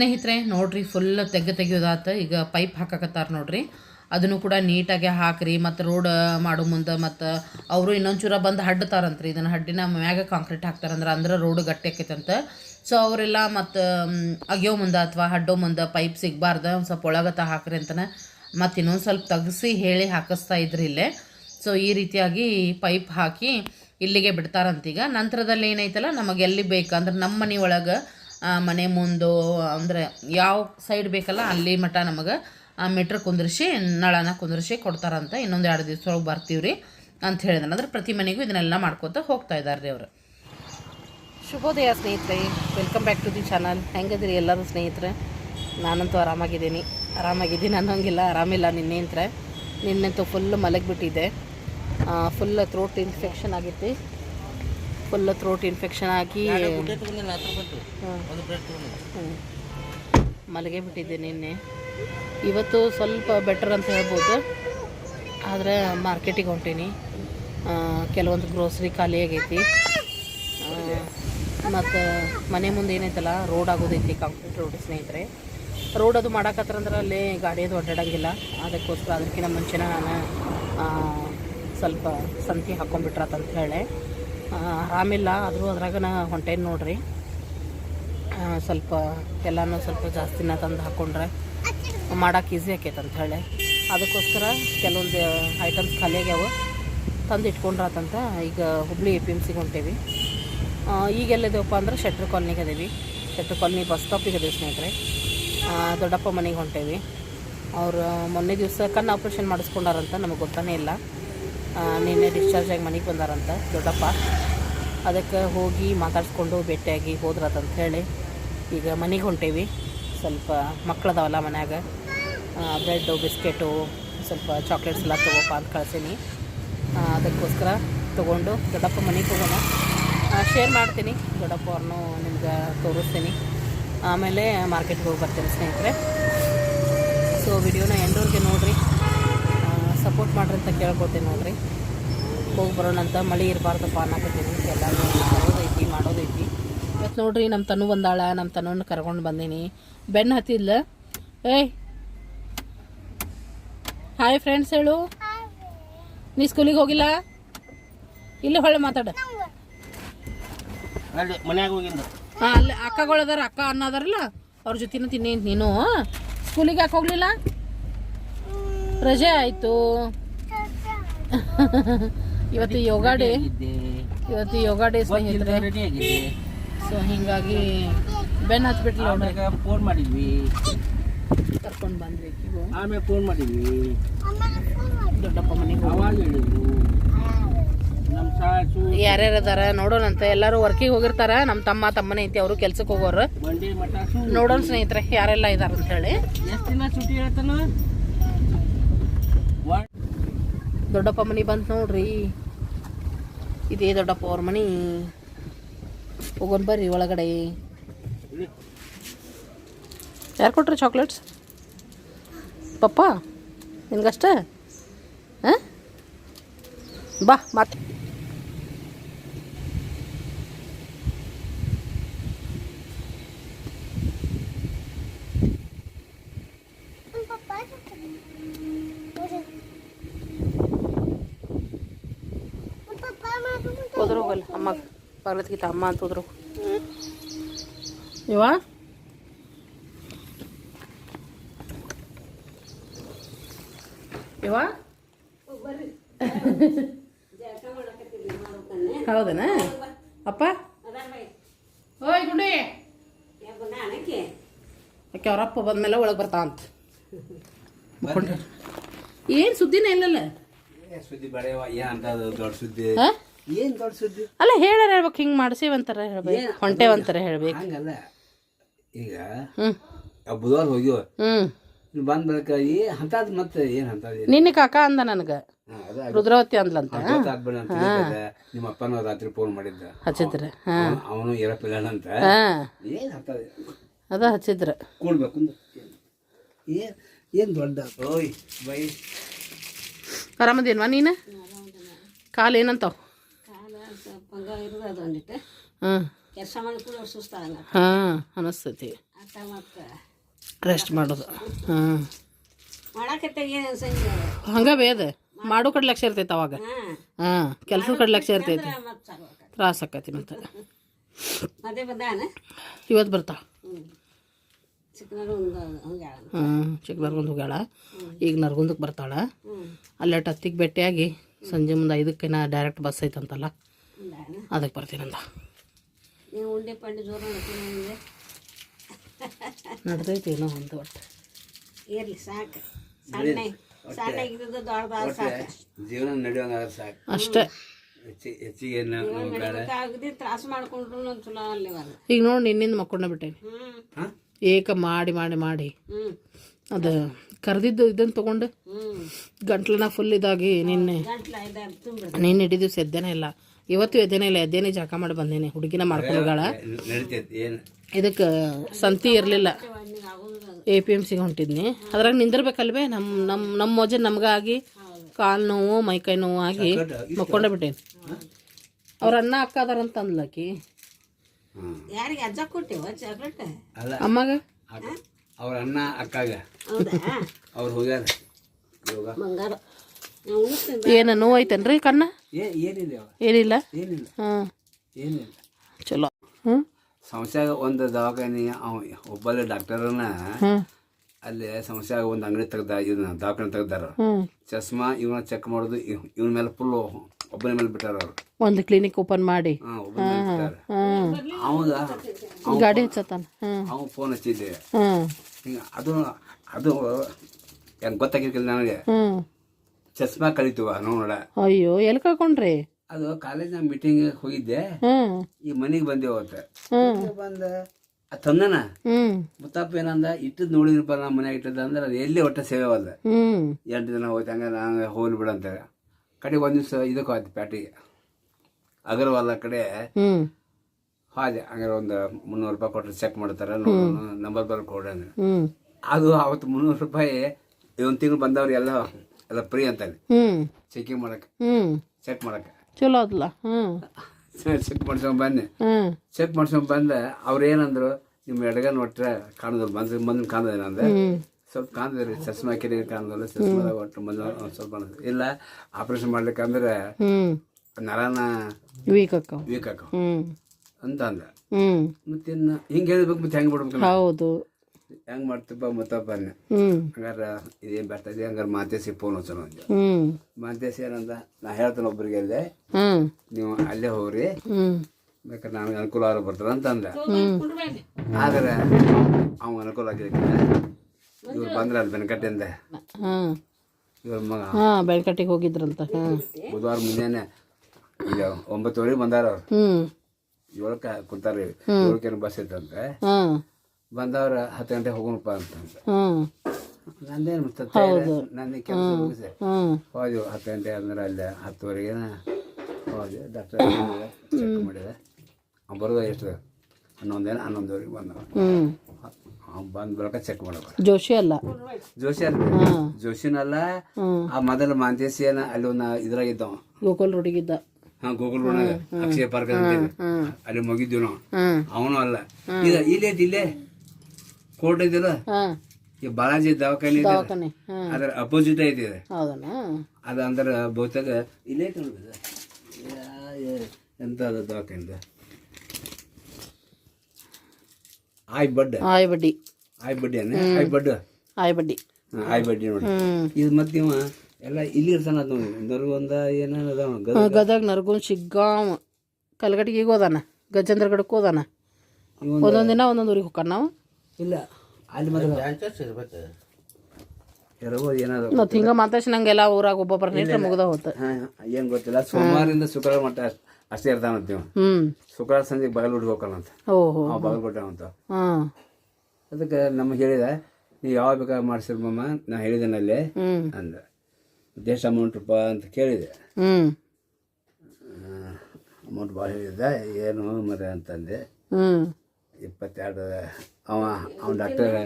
ಸ್ನೇಹಿತರೆ, ನೋಡ್ರಿ ಫುಲ್ ತೆಗೆ ತೆಗೆಯೋದಾತ. ಈಗ ಪೈಪ್ ಹಾಕಕತ್ತಾರ ನೋಡ್ರಿ. ಅದನ್ನು ಕೂಡ ನೀಟಾಗಿ ಹಾಕ್ರಿ, ಮತ್ತು ರೋಡ್ ಮಾಡೋ ಮುಂದೆ ಮತ್ತು ಅವರು ಇನ್ನೊಂಚೂರ ಬಂದು ಹಡ್ತಾರಂತ್ರಿ ಇದನ್ನು ಹಡ್ಡಿನ ಮ್ಯಾಗ ಕಾಂಕ್ರೀಟ್ ಹಾಕ್ತಾರಂದ್ರೆ ಅಂದ್ರೆ ರೋಡ್ ಗಟ್ಟಿ ಆಕೈತಂತ. ಸೊ ಅವರೆಲ್ಲ ಮತ್ತು ಅಗಿಯೋ ಮುಂದೆ ಅಥವಾ ಹಡ್ಡೋ ಮುಂದೆ ಪೈಪ್ ಸಿಗಬಾರ್ದು, ಒಂದು ಸ್ವಲ್ಪ ಒಳಗತ್ತ ಹಾಕ್ರಿ ಅಂತಲೇ ಮತ್ತು ಇನ್ನೊಂದು ಸ್ವಲ್ಪ ತೆಗ್ಸಿ ಹೇಳಿ ಹಾಕಿಸ್ತಾ ಇದ್ರಿ ಇಲ್ಲೇ. ಸೊ ಈ ರೀತಿಯಾಗಿ ಪೈಪ್ ಹಾಕಿ ಇಲ್ಲಿಗೆ ಬಿಡ್ತಾರಂತೀಗ ನಂತರದಲ್ಲಿ ಏನೈತಲ್ಲ ನಮಗೆ ಎಲ್ಲಿ ಬೇಕು ಅಂದ್ರೆ ನಮ್ಮ ಮನೆ ಒಳಗೆ ಮನೆ ಮುಂದೆ, ಅಂದರೆ ಯಾವ ಸೈಡ್ ಬೇಕಲ್ಲ, ಅಲ್ಲಿ ಮಟ್ಟ ನಮಗೆ, ಆ ಮೀಟ್ರ್ ಕುಂದ್ರಿಸಿ, ನಳನ ಕುಂದ್ರಿಸಿ ಕೊಡ್ತಾರಂತ. ಇನ್ನೊಂದು ಎರಡು ದಿವಸ ಒಳಗೆ ಬರ್ತೀವಿ ರೀ ಅಂತ ಹೇಳಿದ್ರೆ. ಅಂದ್ರೆ ಪ್ರತಿ ಮನೆಗೂ ಇದನ್ನೆಲ್ಲ ಮಾಡ್ಕೊತ ಹೋಗ್ತಾ ಇದ್ದಾರೆ ರೀ ಅವರು ಶುಭೋದಯ ಸ್ನೇಹಿತರೆ welcome back to the channel ಹೆಂಗದ್ರಿ ಎಲ್ಲರೂ ಸ್ನೇಹಿತರೆ? ನಾನಂತೂ ಆರಾಮಾಗಿದ್ದೀನಿ. ಆರಾಮಾಗಿದ್ದೀನಿ ಅನ್ನೋಂಗಿಲ್ಲ, ಆರಾಮಿಲ್ಲ ನಿನ್ನೆಂತ್ರ ನಿನ್ನೆಂತೂ ಫುಲ್ ಮಲಗಿಬಿಟ್ಟಿದ್ದೆ. ಫುಲ್ ಥ್ರೋಟ್ ಇನ್ಫೆಕ್ಷನ್ ಆಗೈತಿ ಫುಲ್ ಥ್ರೋಟ್ ಇನ್ಫೆಕ್ಷನ್ ಆಗಿ ಮಲಗೆ ಮಲಗೇ ಬಿಟ್ಟಿದ್ದೆ ನಿನ್ನೆ. ಇವತ್ತು ಸ್ವಲ್ಪ ಬೆಟರ್ ಅಂತ ಹೇಳ್ಬೋದು. ಆದರೆ ಮಾರ್ಕೆಟಿಗೆ ಹೊಂಟೀನಿ. ಕೆಲವೊಂದು ಗ್ರೋಸರಿ ಖಾಲಿ ಆಗೈತಿ. ಮತ್ತು ಮನೆ ಮುಂದೆ ಏನೈತಲ್ಲ ರೋಡ್ ಆಗೋದೈತಿ ಕಾಂಕ್ರೀಟ್ ರೋಡ್ ಸ್ನೇಹಿತರೆ. ರೋಡ್ ಅದು ಮಾಡಾಕತ್ರಂದ್ರೆ ಅಲ್ಲಿ ಗಾಡಿ ಅದು ಅಡ್ಡಾಡಂಗಿಲ್ಲ. ಅದಕ್ಕೋಸ್ಕರ ಅದಕ್ಕಿಂತ ಮುಂಚೆನೇ ನಾನು ಸ್ವಲ್ಪ ಸಂತಿ ಹಾಕ್ಕೊಂಡ್ಬಿಟ್ರಾತಂತ ಹೇಳಿ. ಆರಾಮಿಲ್ಲ. ಆದರೂ ಅದ್ರಾಗ ನಾ ಹೊಂಟೇನು ನೋಡ್ರಿ. ಸ್ವಲ್ಪ ಎಲ್ಲನೂ ಸ್ವಲ್ಪ ಜಾಸ್ತಿನ ತಂದು ಹಾಕೊಂಡ್ರೆ ಮಾಡೋಕೆ ಈಸಿ ಆಕೈತೆ ಅಂತ ಹೇಳಿ. ಅದಕ್ಕೋಸ್ಕರ ಕೆಲವೊಂದು ಐಟಮ್ಸ್ ಖಾಲಿ ಆಗ್ಯಾವ. ತಂದು ಇಟ್ಕೊಂಡ್ರಾತಂತ ಈಗ ಹುಬ್ಳಿ ಎ ಪಿ ಎಂ ಸಿಗೆ ಹೊಂಟೇವಿ. ಆ, ಈಗ ಎಲ್ಲಿದೇವಪ್ಪ ಅಂದ್ರೆ ಶೆಟ್ರ್ ಕಾಲನಿಗೆ ಅದೇವಿ. ಶೆಟ್ರ್ ಕಾಲ್ನಿ ಬಸ್ ಸ್ಟಾಪಿಗೆ ಅದೇವಿ ಸ್ನೇಹಿತರೆ. ದೊಡ್ಡಪ್ಪ ಮನೆಗೆ ಹೊಂಟೇವಿ. ಅವರು ಮೊನ್ನೆ ದಿವಸ ಕಣ್ಣು ಆಪ್ರೇಷನ್ ಮಾಡಿಸ್ಕೊಂಡಾರಂತ ನಮಗೆ ಗೊತ್ತಾನೇ ಇಲ್ಲ. ನಿನ್ನೆ ಡಿಸ್ಚಾರ್ಜ್ ಆಗಿ ಮನೆಗೆ ಬಂದಾರಂತ ದೊಡ್ಡಪ್ಪ. ಅದಕ್ಕೆ ಹೋಗಿ ಮಾತಾಡಿಸ್ಕೊಂಡು ಭೇಟಿಯಾಗಿ ಹೋದ್ರತಂತ ಹೇಳಿ ಈಗ ಮನೆಗೆ ಹೊಂಟೇವಿ. ಸ್ವಲ್ಪ ಮಕ್ಳದಾವಲ್ಲ ಮನ್ಯಾಗ. ಬ್ರೆಡ್ಡು ಬಿಸ್ಕೆಟು ಸ್ವಲ್ಪ ಚಾಕ್ಲೇಟ್ಸ್ ಎಲ್ಲ ತೊಗೋಪ್ಪ ಅಂತ ಕಳ್ಸೀನಿ. ಅದಕ್ಕೋಸ್ಕರ ತೊಗೊಂಡು ದೊಡ್ಡಪ್ಪ ಮನೆಗೆ ಹೋಗೋಣ. ಶೇರ್ ಮಾಡ್ತೀನಿ. ದೊಡ್ಡಪ್ಪ ಅವ್ರನ್ನೂ ನಿಮ್ಗೆ ತೋರಿಸ್ತೀನಿ. ಆಮೇಲೆ ಮಾರ್ಕೆಟ್ಗೆ ಹೋಗಿ ಬರ್ತೀನಿ ಸ್ನೇಹಿತರೆ. ಸೊ ವಿಡಿಯೋನ ಎಂಡೋರ್ಗೆ ಸಪೋರ್ಟ್ ಮಾಡ್ರಿ ಅಂತ ಕೇಳ್ಕೊತೀನಿ ನೋಡ್ರಿ. ಹೋಗಿ ಬರೋಣ ಅಂತ ಮಳೆ ಇರಬಾರ್ದಪ್ಪ ಅನ್ನಕತ್ತೀನಿ ಎಲ್ಲರೂ ಮಾಡೋದೈತಿ ಮಾಡೋದೈತಿ. ಇವತ್ತು ನೋಡ್ರಿ ನಮ್ಮ ತನು ಬಂದಾಳ ನಮ್ಮ ತನುನ ಕರ್ಕೊಂಡು ಬಂದೀನಿ. ಬೆನ್ನು ಹತ್ತಿದ್ಲ? ಏಯ್! ಹಾಯ್ ಫ್ರೆಂಡ್ಸ್ ಹೇಳು. ನೀ ಸ್ಕೂಲಿಗೆ ಹೋಗಿಲ್ಲ? ಇಲ್ಲಿ ಹೊಳ್ಳೆ ಮಾತಾಡ. ಹಾಂ ಅಲ್ಲಿ ಅಕ್ಕಗಳು ಅದಾರ ಅಕ್ಕ ಅನ್ನ ಅದಾರಲ್ಲ ಅವ್ರ ಜೊತೆನೂ ತಿನ್ನಿ ನೀನು. ಸ್ಕೂಲಿಗೆ ಯಾಕೆ ಹೋಗ್ಲಿಲ್ಲ? ರಜೆ ಆಯ್ತು. ಇವತ್ತು ಯೋಗ ಡೇ. ಇವತ್ತು ಯೋಗ ಡೇ ಸ್ನೇಹಿತರೆ. ಸೊ ಹಿಂಗಾಗಿ ಬೆನ್ ಹಚ್ಬಿಟ್ಲ ಫೋನ್ ಮಾಡಿದ್ವಿ. ಕರ್ಕೊಂಡು ಬಂದ್ವಿ ಆಮೇಲೆ ಫೋನ್ ಮಾಡಿದ್ವಿ. ದೊಡ್ಡಪ್ಪ ಮನೆಗೆ ಅವಾಗ ಹೇಳಿದ್ರು. ಯಾರ್ಯಾರು ಅದಾರ ನೋಡೋಣಂತ ಎಲ್ಲರೂ ವರ್ಕಿಗೆ ಹೋಗಿರ್ತಾರ. ನಮ್ಮ ತಮ್ಮ ತಮ್ಮನೇ ಐತಿ ಅವರು ಕೆಲ್ಸಕ್ಕೆ ಹೋಗೋರು. ನೋಡೋಣ ಸ್ನೇಹಿತರೆ ಯಾರೆಲ್ಲ ಇದಾರ ಅಂತ ಹೇಳಿ. ಎಷ್ಟು ದಿನ ಸುಟ್ಟಿ ಹೇಳ್ತಾನ ದೊಡ್ಡಪ್ಪ ಮನೆ ಬಂತು ನೋಡ್ರಿ. ಇದೇ ದೊಡ್ಡಪ್ಪ ಅವ್ರ ಮನೆ. ಹೋಗೋಣ ಬರ್ರಿ ಒಳಗಡೆ. ಯಾರು ಕೊಟ್ರಿ ಚಾಕ್ಲೇಟ್ಸ್ ಪಪ್ಪ, ನಿನ್ಗಷ್ಟ? ಹಾಂ? ಬಾ ಮತ್ತೆ ಹೋದ್ರು ಹೋಗಲ್ಲ ಅಮ್ಮ ಬಗ್ಲತ್ಗಿತ್ತ ಅಮ್ಮ ಅಂತ ಹೋದ್ರು ಇವ ಇವ ಹೌದನ? ಅಪ್ಪ? ಓಯ್ ಗುಂಡಿ. ಆಕೆ ಅವರಪ್ಪ ಬಂದ್ಮೇಲೆ ಒಳಗೆ ಬರ್ತಾ ಅಂತ. ಏನು ಸುದ್ದಿನ ಇಲ್ಲಲ್ಲ? ಸುದ್ದಿ ಬಡವ ಏನ್ ಅಂತ ದೊಡ್ಡ ಸುದ್ದಿ. ಹಾ? ಏನ್ ದೊಡ್ಡ ಸುದ್ದಿ ಅಲ್ಲ ಹೇಳಾರ ಹೇಳ್ಬೇಕು ಹಿಂಗೆ ಒಂಥರ ಹೇಳ್ಬೇಕು. ಹೊಂಟೇವಂತಾರ ಹೇಳ್ಬೇಕು. ಹಂಗಲ್ಲ. ಈಗ ಹ್ಞೂ ಆ ಬುಧವಾರ ಹೋಗಿ ಹ್ಞೂ ಬಂದ ಬಂದ್ ಬಳಿಕ ಈ ಅಂತ ಮತ್ತೆ ಏನ್ ಅಂತದ್ ನಿನ್ನ ಕಾಕ ಅಂದ ನನಗೆ. ರುದ್ರವತಿ ಅಂದ್ಲಂತ. ಅಂತ. ನಿಮ್ಮ ಅಪ್ಪನ ರಾತ್ರಿ ಫೋನ್ ಮಾಡಿದ್ದ. ಹಚ್ಚಿದ್ರ. ಹಾಂ. ಅವನು ಇರಪ್ಪಿಲ್ಲ ಅಂತ. ಹಾಂ. ಏನ್ ಅದು ಅದ ಹಚ್ಚಿದ್ರ. ಕೂಡ್ಬೇಕು. ಏನ್ ಏನ್ ದೊಡ್ಡ ಓಯ್ ಬೈ. ಆರಾಮದೇನ್ವಾ ನೀನು? ಕಾಲು ಏನಂತಾವ ಪಂಗ ಇರೋದು ಅದು ಒಂದಿಟ್ಟು ಹಾಂ. ಹಾಂ ಅನಿಸ್ತೈತಿ. ರೆಸ್ಟ್ ಮಾಡೋದು. ಹಾಂ. ಹಂಗೆ ಬೇದ ಮಾಡೋ ಕಡೆ ಲಕ್ಷ ಇರ್ತೈತೆ ಅವಾಗ. ಹಾಂ. ಕೆಲಸದ ಕಡೆ ಲಕ್ಷ ಇರ್ತೈತಿ. ತ್ರಾಸ ಆಕತಿ ಮತ್ತೆ. ಇವತ್ತು ಹಂಗೆ ಹ್ಞೂ ಚಿಕ್ಕನರ್ಗುಂದ್ ಹೋಗ್ಯಾಳ. ಈಗ ನರ್ಗುಂದಕ್ಕೆ ಬರ್ತಾಳ. ಅಲ್ಲಿ ಹತ್ತಿಗೆ ಭೇಟಿಯಾಗಿ ಸಂಜೆ ಮುಂದೆ ಐದಕ್ಕೆ ನಾ ಡೈರೆಕ್ಟ್ ಬಸ್ ಐತಂತಲ್ಲ. ಅದಕ್ಕೆ ಬರ್ತೀನಂತ ನೀವು ಉಂಡೆ ಪಂಡಿ ಜೋರ ನೋಡ್ಕೊಂಡು ನಡ್ದೈತಿ ಏನೋ ಒಂದು ಒಟ್ಟು. ಇರಲಿ ಸಾಕು. ಸಣ್ಣ ಸಣ್ಣ ಇದ್ದದ್ದು ದೊಡ್ಡದಾದ ಸಾಕು. ಜೀವನ ಸಾಕು. ಅಷ್ಟೇ. ಹೆಚ್ಚಿ ಹೆಚ್ಚಿಗೆ ಏನು ಬೇಡ ಆಗದಿ ತ್ರಾಸ ಮಾಡ್ಕೊಂಡ್ರು ಒಂದು ಚಲೋ ಅಲ್ಲಿ ಈಗ ನೋಡಿ ನಿನ್ನಿಂದ ಮಕ್ಕೊಂಡ ಬಿಟ್ಟೇನಿ. ಏಕ ಮಾಡಿ ಮಾಡಿ ಮಾಡಿ. ಅದು ಕರೆದಿದ್ದು ಇದನ್ನು ತಗೊಂಡು ಗಂಟ್ಲನ ಫುಲ್ ಇದಾಗಿ ನಿನ್ನೆ ನಿನ್ನೆ ಹಿಡಿದಿವ್ಸ ಎದ್ದೇನೇ ಇಲ್ಲ. ಇವತ್ತು ಎದ್ದೇನೆ ಇಲ್ಲ ಎದ್ದೇನೆ ಜಾಕ ಮಾಡಿ ಬಂದೇನೆ ಹುಡುಗಿನ ಮಾಡ್ಕೊಂಡಾಳ ಇದಕ್ಕೆ ಸಂತಿ ಇರಲಿಲ್ಲ. ಎ ಪಿ ಎಂ ಸಿಗೆ ಹೊಂಟಿದ್ನಿ. ಅದ್ರಾಗ ನಿಂದಿರ್ಬೇಕಲ್ವೇ ನಮ್ಮ ನಮ್ಮ ನಮ್ಮ ಮೋಜೆ ನಮ್ಗಾಗಿ ಕಾಲು ನೋವು ಮೈಕೈ ನೋವು ಆಗಿ ಮಕ್ಕೊಂಡ ಬಿಟ್ಟೇನಿ. ಅವ್ರ ಅಣ್ಣ ಅಕ್ಕ ಅದಾರಂತ ಅಂದ್ಲಕಿ ಅಮ್ಮಗ ಅಜ್ಜ ಕೊಟ್ಟಿವ ಚಾಕ್ಲೇಟ್ ಅಲ್ಲ ಅಮ್ಮಗೆ? ಅಕ್ಕ- ಅವ್ರ ಅಣ್ಣ ಅಕ್ಕಾಗ. ಹೌದಾ? ಅವ್ರು ಹೋಗ್ಯಾರ ಏನು ನೋವು ಐತೇನ್ರಿ ಕಣ್ಣ? ಏ ಏನಿಲ್ಲ ಏನಿಲ್ಲ? ಏನಿಲ್ಲ. ಹಾಂ. ಏನಿಲ್ಲ. ಚಲೋ. ಹ್ಞೂ ಸಂಸ್ಥೆಯಾಗ ಒಂದು ದವಾಖಾನೆ ಅವ ಒಬ್ಬಲ್ಲ ಡಾಕ್ಟರನ್ನ ಅಲ್ಲಿ ಸಂಸ್ಥೆಯಾಗ ಒಂದು ಅಂಗಡಿ ತೆಗ್ದ ಇದನ್ನ ದವಾಖಾನೆ ತೆಗ್ದಾರ. ಚಸ್ಮಾ ಇವನ ಚೆಕ್ ಮಾಡೋದು ಇವನ ಮೇಲೆ ಫುಲ್ ಒಬ್ಬನ ಮೇಲೆ ಬಿಟ್ಟಾರ ಅವ್ರು. ಒಂದು ಕ್ಲಿನಿಕ್ ಓಪನ್ ಮಾಡಿ. ಅವಾಗ ಗಾಡಿ ಹಚ್ಚತಾನ ಅವ ಅವ್ನು ಫೋನ್ ಹಚ್ಚಿದ್ದೆ ಅದು ಅದು ಹೆಂಗೆ ಗೊತ್ತಾಗಿರ್ಕಿಲ್ಲ ನನಗೆ. ಚಸ್ಮಾ ಕಳಿತು ನೋಡ ಅಯ್ಯೋ ಎಲ್ಲಿ ಕಳ್ಕೊಂಡ್ರಿ ಅದು ಕಾಲೇಜ್ನಾಗ ಮೀಟಿಂಗ್ ಹೋಗಿದ್ದೆ. ಈ ಮನೆಗೆ ಬಂದೆ ಅಂತ ಬಂದ ತಂದನ ಮುತ್ತಪ್ಪ ಏನಂದ ಇಟ್ಟದ್ ನೋಡಿದ್ರಪ್ಪ ನಮ್ಮ ಮನ್ಯಾಗ ಇಟ್ಟದ ಅಂದ್ರೆ ಅದು ಎಲ್ಲಿ ಒಟ್ಟ ಸೇವೆ ಅದ ಹ್ಞೂ ಎಂಟು ದಿನ ಹೋಯ್ತು ಹಂಗ ನಾನು ಹೋಗ್ಲಿ ಬಿಡ ಅಂತ. ಕಡೆಗೆ ಒಂದ್ ದಿವಸ ಇದಕ್ಕೆ ಹೋಯ್ತು ಪ್ಯಾಟಿಗೆ. ಅಗರ್ವಾಲ ಕಡೆ ಹಾದೆ ಹೋದೆ ಹಂಗಾರೆ ಒಂದು ಮುನ್ನೂರು ರೂಪಾಯಿ ಕೊಟ್ಟರೆ ಚೆಕ್ ಮಾಡ್ತಾರೆ ನಂಬರ್ ಬರ್ ಕೊಡ್ರಿ ಅಂದ್ರೆ ಅದು ಅವತ್ತು ಮುನ್ನೂರು ರೂಪಾಯಿ ಒಂದು ತಿಂಗಳು ಬಂದವ್ರು ಎಲ್ಲ ಎಲ್ಲ ಫ್ರೀ ಅಂತ ಹ್ಞೂ ಚೆಕಿಂಗ್ ಮಾಡಕ್ಕೆ. ಚೆಕ್ ಮಾಡಕ್ಕೆ. ಚಲೋ ಅದಲ್ಲ ಹ್ಞೂ ಚೆಕ್ ಮಾಡ್ಸ್ಕೊಂಡ್ ಬನ್ನಿ. ಚೆಕ್ ಮಾಡ್ಸ್ಕೊಂಡ್ ಬಂದ ಅವ್ರು ಏನಂದ್ರು ನಿಮ್ಮ ಎಡಗನ್ ಒಟ್ಟರೆ ಕಾಣೋದಿಲ್ಲ ಮಂದ್ ಮಂದ್ ಕಾಣೋದೇನ ಅಂದ್ರೆ ಸ್ವಲ್ಪ ಕಾಣದ್ರಿ ಚಸ್ಮಾ ಕಿರಿ ಕಾಣದಲ್ಲ ಚಸ್ಮಾದಾಗ ಒಟ್ಟು ಮಂದ್ ಸ್ವಲ್ಪ ಕಾಣೋದು ಇಲ್ಲ ಆಪರೇಷನ್ ಮಾಡ್ಲಿಕ್ಕಂದ್ರೆ ಅಂದ್ರೆ ನರನ ವೀಕ್ ವೀಕ್ ಅಂತ ಅಂದ. ಮತ್ತಿನ್ನ ಹಿಂಗೆ ಹೇಳ್ಬೇಕು ಮತ್ತೆ ಹೆಂಗೆ ಬಿಡ್ಬೇಕು? ಹೌದು. ಹೆಂಗೆ ಮಾಡ್ತಪ್ಪ ಮತ್ತಪ್ಪ ಹಂಗಾರ ಇದೇನ್ ಬರ್ತದೆ ಹಂಗಾರೆ ಮಾತೇಸಿ ಫೋನ್ ಹಚ್ಚ ಅಂದೆ ಮಾತೇಸಿ ಏನಂದ? ನಾ ಹೇಳ್ತೇನೆ ಒಬ್ರಿಗೆ ಅಲ್ಲೇ. ನೀವು ಅಲ್ಲೇ ಹೋಗ್ರಿ. ಬೇಕಾದ್ರೆ ನಮ್ಗೆ ಅನುಕೂಲ ಆದ್ರೆ ಬರ್ತಾರ ಅಂತ ಆದ್ರೆ ಅವ ಅನುಕೂಲ ಆಗಿಲ್ಲ ಇವ್ರು ಬಂದ್ರ ಅಲ್ಲಿ ಬೆನಕಟ್ಟಿಂದ ಇವ್ರ ಮಗ ಬೆನ್ಕಟ್ಟಿಗೆ ಬೆಳ್ಕಟ್ಟಿಗೆ ಹೋಗಿದ್ರಂತ. ಬುಧವಾರ ಮುಂಜಾನೆ ಈಗ ಒಂಬತ್ತುವರೆಗೆ ಬಂದಾರ ಅವ್ರು. ಏಳಕ್ಕೆ ಕುಂತಾರ. ಏಳಕ್ಕೆ ಬಸ್ ಇತ್ತಂತೆ. ಬಂದವ್ರ ಹತ್ತು ಗಂಟೆ ಹೋಗೋಣಪ್ಪ ಅಂತ ನಂದೇನು ನಂದಿ ನನ್ನ ಕೆಲಸ ಮುಗಿಸಿ. ಹೋದ್ವಿ ಹತ್ತು ಗಂಟೆ ಅಂದ್ರೆ ಅಲ್ಲಿ ಹತ್ತುವರೆಗೆ ಹೋದ್ವಿ ಡಾಕ್ಟರ್ ಚೆಕ್ ಮಾಡಿದೆ. ಅವ್ನು ಬರೋದು ಎಷ್ಟು? ಹನ್ನೊಂದೇನು ಹನ್ನೊಂದುವರೆಗೆ ಬಂದವ. ಬಂದ ಬಳಿಕ ಚೆಕ್ ಮಾಡಬೇಕು. ಜೋಶಿ ಅಲ್ಲ. ಜೋಶಿ ಅಲ್ಲ? ಜೋಶಿನಲ್ಲ ಆ ಮೊದಲ ಮಾಂತೇಸಿ ಏನ ಅಲ್ಲಿ ಒಂದು ಇದ್ರಾಗಿದ್ದವ ಗೋಕುಲ್ ರೋಡಿಗಿದ್ದ ಹಾ ಗೋಕುಲ್ ರೋಡ್ ಅಕ್ಷಯ ಪಾರ್ಕ್. ಅಲ್ಲಿ ಮುಗಿದ್ವಿ ನಾವು. ಅವನು ಅಲ್ಲ. ಇಲ್ಲ ಇಲ್ಲೇ ಇಲ್ಲೇ. ಕೋರ್ಟ್ ಇದೆಯಲ್ಲ ಈ ಬಾಲಾಜಿ ದವಾಖಾನೆ ಇದೆ ಅದರ ಅಪೋಸಿಟ್ ಐತಿ ಅದ ಹೌದಣ್ಣ ಅದು ಅಂದ್ರೆ ಬಹುತೇಕ ಇಲ್ಲೇ ಇದು. ಯಾ- ಎಂತ ಅದ ದವಾಖಾನೆ ಆಯ್ ಬಡ್ ಆಯ್ ಬಡ್ಡಿ. ಆಯ್ ಬಡ್ಡಿ ಅನ್ನ ಆಯ್ ಬಡ್ಡ. ಆಯ್ ಬಡ್ಡಿ. ಆಯ್ ಬಡ್ಡಿ ನೋಡಿ. ಇದು ಮತ್ತೆ ಇವ ಎಲ್ಲ ಇಲ್ಲಿ ಇರ್ತಾನ ನೋಡಿ. ನರ್ಗೊಂದ ಏನೇನು ಅದಾವ? ಗದ ಗದಗ ನರಗೊಂದ ಶಿಗ್ಗಾಂವ್ ಕಲ್ಗಟ್ಟಿಗೆ ಹೋದಾನ. ಗಜೇಂದ್ರಗಡಕ್ಕೆ ಹೋದಾನ. ಒಂದೊಂದು ದಿನ ಒಂದೊಂದು ಊರಿಗೆ ಹೋಗ್ತಾನ ನಾವು. ಇಲ್ಲ ಅಲ್ಲಿ ಮಾತ್ರ. ಬ್ರಾಂಚಸ್ ಇರ್ಬೇಕು. ಇರ್ಬೋದು ಏನಾದ್ರು ಮತ್ತು ಹಿಂಗೆ ಮಾತಾಡ್ಸಿ ನಂಗೆಲ್ಲ ಊರಾಗ ಒಬ್ಬೊಬ್ಬರ ನೀಟ್ರೆ ಮುಗ್ದ ಹೋತ ಹಾ ಏನು ಗೊತ್ತಿಲ್ಲ. ಸೋಮವಾರದಿಂದ ಶುಕ್ರವಾರ ಮಟ್ಟ ಅಷ್ಟ್- ಇರ್ತಾನಂತ ನೀವು. ಹ್ಞೂ ಶುಕ್ರವಾರ ಸಂಜೆ ಬಾಗಲಕೋಟೆ ಹೋಗ್ತಾನಂತ ಓಹೋ ಅವ ಬಾಗಲಕೋಟೆ ಹಾಂ. ಅದಕ್ಕೆ ನಮ್ಗೆ ಹೇಳಿದೆ ನೀವು ಯಾವಾಗ ಬೇಕಾದ್ರೆ ಮಾಡಿಸಿರ್ ಮಮ್ಮ ನಾ ಹೇಳಿದೆನಲ್ಲಿ ಅಂದ. ದೇಶ ಅಮೌಂಟ್ ರೂಪ? ಅಂತ ಕೇಳಿದೆ. ಅಮೌಂಟ್ ಭಾಳ ಹೇಳಿದೆ ಏನು ಮರೆ? ಅಂತಂದೆ ಹ್ಞೂ ಇಪ್ಪತ್ತೆರಡು ಅವ ಅವ್ನ ಡಾಕ್ಟರ್.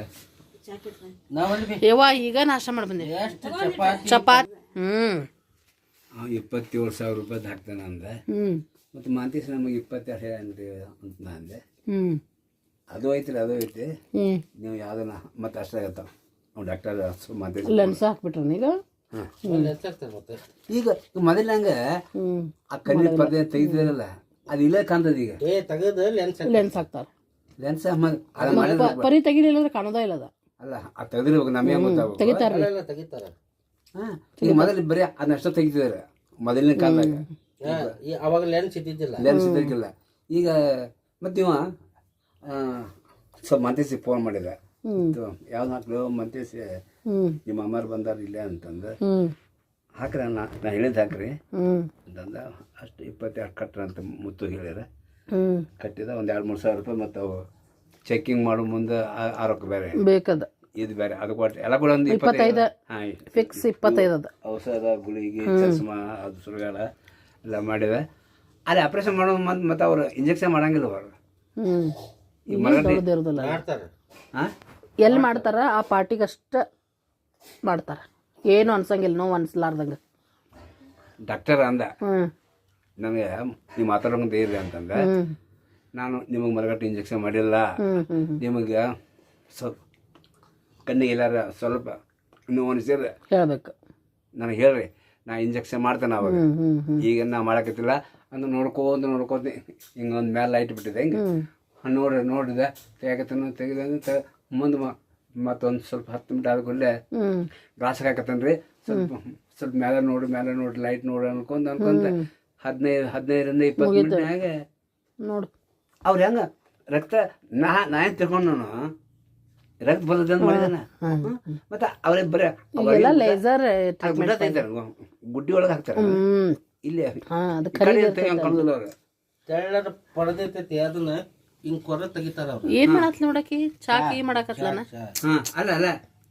ಯವ್ವ ಈಗ ನಾಷ್ಟ ಮಾಡಿ ಬಂದೆ. ಚಪಾತಿ? ಚಪಾತಿ ಹ್ಞೂ ಅವ ಇಪ್ಪತ್ತೇಳು ಸಾವಿರ ರೂಪಾಯಿ ಹಾಕ್ತಾನೆ ಅಂದೆ. ಹ್ಞೂ ಮತ್ತು ಮಾಂತೀಸ್ ನಮಗೆ ಇಪ್ಪತ್ತೆರಡು ಹೇಳಿ ಅಂತ ನಾ ಅಂದೆ. ಹ್ಞೂ ಅದು ಐತ್ರಿ ಅದು ಐತಿ ನೀವು ಯಾವುದನ್ನ ಮತ್ತೆ ಅಷ್ಟಾಗತ್ತ ಅವ್ನು ಡಾಕ್ಟರ್ ಮಾಂತೀಸ್ ಲೆನ್ಸ್ ಹಾಕ್ಬಿಟ್ರನ ಈಗ ಈಗ ಮೊದಲಂಗೆ ಹ್ಞೂ ಆ ಕಣ್ಣಿನ ಪರ್ದೆ ತೆಗೆದಿರಲ್ಲ ಅದು ಇಲ್ಲೇ ಕಾಣ್ತದ ಈಗ. ಏ ತೆಗೆದು ಲೆನ್ಸ್ ಲೆನ್ಸ್ ಹಾಕ್ತಾರೆ. ಲೆನ್ಸ್ ಅದು ಮಾಡಿದ್ರೆ ಪರಿ ತೆಗಿಲಿಲ್ಲ ಅಂದ್ರೆ ಕಾಣೋದೇ ಇಲ್ಲ ಅದ. ಅಲ್ಲ ಅದು ತೆಗೆದಿರ್ಬೇಕು ನಮಗೆ ಗೊತ್ತಾಗಬೇಕು? ತೆಗಿತಾರ್ರಿ ಎಲ್ಲ ತೆಗಿತಾರ. ಹಾಂ ಈಗ ಮೊದಲು ಬರೀ ಅದನ್ನಷ್ಟ ತೆಗಿತಿದ್ದಾರೆ ಮೊದಲಿನ ಕಾಲದಾಗ. ಹಾ, ಈ ಅವಾಗ ಲೆನ್ಸ್ ಇದ್ದಿದ್ದಿಲ್ಲ. ಲೆನ್ಸ್ ತೆಗಿಲ್ಲ ಈಗ ಮತ್ತೆ ಇವ ಆ, ಸ್ವಲ್ಪ ಮಂತೇಸಿ ಫೋನ್ ಮಾಡಿದ. ಹ್ಮ್. ಯಾವ್ದು ಹಾಕ್ಲು? ಮಂತೇಸಿ ನಿಮ್ಮ ಅಮ್ಮಾರು ಬಂದಾರ ಇಲ್ಲೇ ಅಂತಂದು. ಹ್ಞೂ ಹಾಕ್ರಿ ನಾ ನಾ ಹೇಳಿದ್ದು ಹಾಕ್ರಿ. ಹ್ಮ್. ಅಂತಂದ ಅಷ್ಟು ಇಪ್ಪತ್ತೆರಡು ಕಟ್ರ ಅಂತ ಮುತ್ತು ಹೇಳ್ಯಾರ ಹ್ಞೂ ಕಟ್ಟಿದ ಒಂದು ಎರಡು ಮೂರು ಸಾವಿರ ರೂಪಾಯಿ ಮತ್ತು ಅವು ಚೆಕ್ಕಿಂಗ್ ಮಾಡೋ ಮುಂದೆ ಆ- ರೊಕ್ಕ ಬೇರೆ. ಬೇಕದ. ಇದು ಬೇರೆ. ಅದು ಕೊಟ್ಟು ಎಲ್ಲ ಕೂಡ ಒಂದು ಇಪ್ಪತ್ತೈದು. ಹಾಂ ಫಿಕ್ಸ್ ಇಪ್ಪತ್ತೈದು ಅದು ಔಷಧ ಗುಳಿಗೆ ಚಸ್ಮಾ ಅದು ಸುರುಗಾಡ ಎಲ್ಲ ಮಾಡಿದೆ ಅಲ್ಲಿ ಆಪ್ರೇಷನ್ ಮಾಡೋ ಮತ್ತು ಮತ್ತು ಅವ್ರು ಇಂಜೆಕ್ಷನ್ ಮಾಡಂಗಿಲ್ಲ ಅವರು. ಎಲ್ಲಿ ಮಾಡ್ತಾರ. ಆ? ಪಾರ್ಟಿಗೆ ಅಷ್ಟ ಮಾಡ್ತಾರ. ಏನು ಅನ್ಸಂಗಿಲ್ಲ ನೋವು ಅನ್ಸ್ಲಾರ್ದಂಗ. ಡಾಕ್ಟರ್ ಅಂದ. ಹ್ಞೂ ನನಗೆ ನೀವು ಮಾತಾಡೋಂಗ ಬೇರೆ ಅಂತಂದ್ರೆ ನಾನು ನಿಮಗೆ ಮರಗಟ್ಟು ಇಂಜೆಕ್ಷನ್ ಮಾಡಿಲ್ಲ. ನಿಮಗೆ ಸ್ವಲ್ಪ ಕಣ್ಣಿಗೆ ಎಲ್ಲಾರ ಸ್ವಲ್ಪ ನೀವು ಅನಿಸಿದ್ರೆ ಹೇಳ್ಬೇಕು. ನನಗೆ ಹೇಳ್ರಿ ನಾ ಇಂಜೆಕ್ಷನ್ ಮಾಡ್ತೇನೆ ಅವಾಗ. ಈಗ ನಾ ಮಾಡಕತ್ತಿಲ್ಲ ಅಂದ್ರೆ ನೋಡ್ಕೋತ ನೋಡ್ಕೋತ ಹಿಂಗೆ ಒಂದು ಮೇಲೆ ಲೈಟ್ ಬಿಟ್ಟಿದೆ ಹಿಂಗೆ. ನೋಡ್ರಿ ನೋಡಿದೆ ತೆಗತನ ತೆಗೆದ ಮುಂದೆ ಮತ್ತೊಂದು ಸ್ವಲ್ಪ ಹತ್ತು ನಿಮಿಷ ಆದ ಕೂಡಲೇ ಬ್ರಾಸಕ್ ಹಾಕತ್ತನ್ರಿ. ಸ್ವಲ್ಪ ಸ್ವಲ್ಪ ಮೇಲೆ ನೋಡಿ ಮೇಲೆ ನೋಡಿ ಲೈಟ್ ನೋಡಿ ಅನ್ಕೊಂಡ್ ಅನ್ಕೊಂತ ಹದಿನೈದು ಹದಿನೈದರಿಂದ ಇಪ್ಪತ್ತು ಮಿನಿಟ್ನಾಗ ನೋಡು. ಅವ್ರು ಹೆಂಗ? ರಕ್ತ ನಾ ನಾ ಏನು ತಿಳ್ಕೊಂಡು ರಕ್ತ ಬರ್ತದೆ ಅಂತ ಮಾಡಿದಾನ? ಮತ್ತೆ ಅವರೇ ಬರೀ ಈಗೆಲ್ಲ ಲೇಸರ್ ಗುಡ್ಡ ತೆಗಿತಾರೆ ಗುಡ್ಡಿ ಒಳಗೆ ಹಾಕ್ತಾರೆ. ಹ್ಞೂ ಇಲ್ಲಿ ಹಾ ಅದು ಈ ಕಡೆ ಕಾಣೋದಿಲ್ಲ ಅವ್ರು. ಪಡೆದೈತೈತಿ ಅದನ್ನ ಹಿಂಗ್ ಕೊರ ತೆಗಿತಾರ ಅವ್ರು. ಏನು ಮಾಡತ್ಲ ನೋಡಕಿ ಚಾಕಿ ಮಾಡಕತ್ಲನ? ಹಾ ಅಲ್ಲ ಅಲ್ಲ.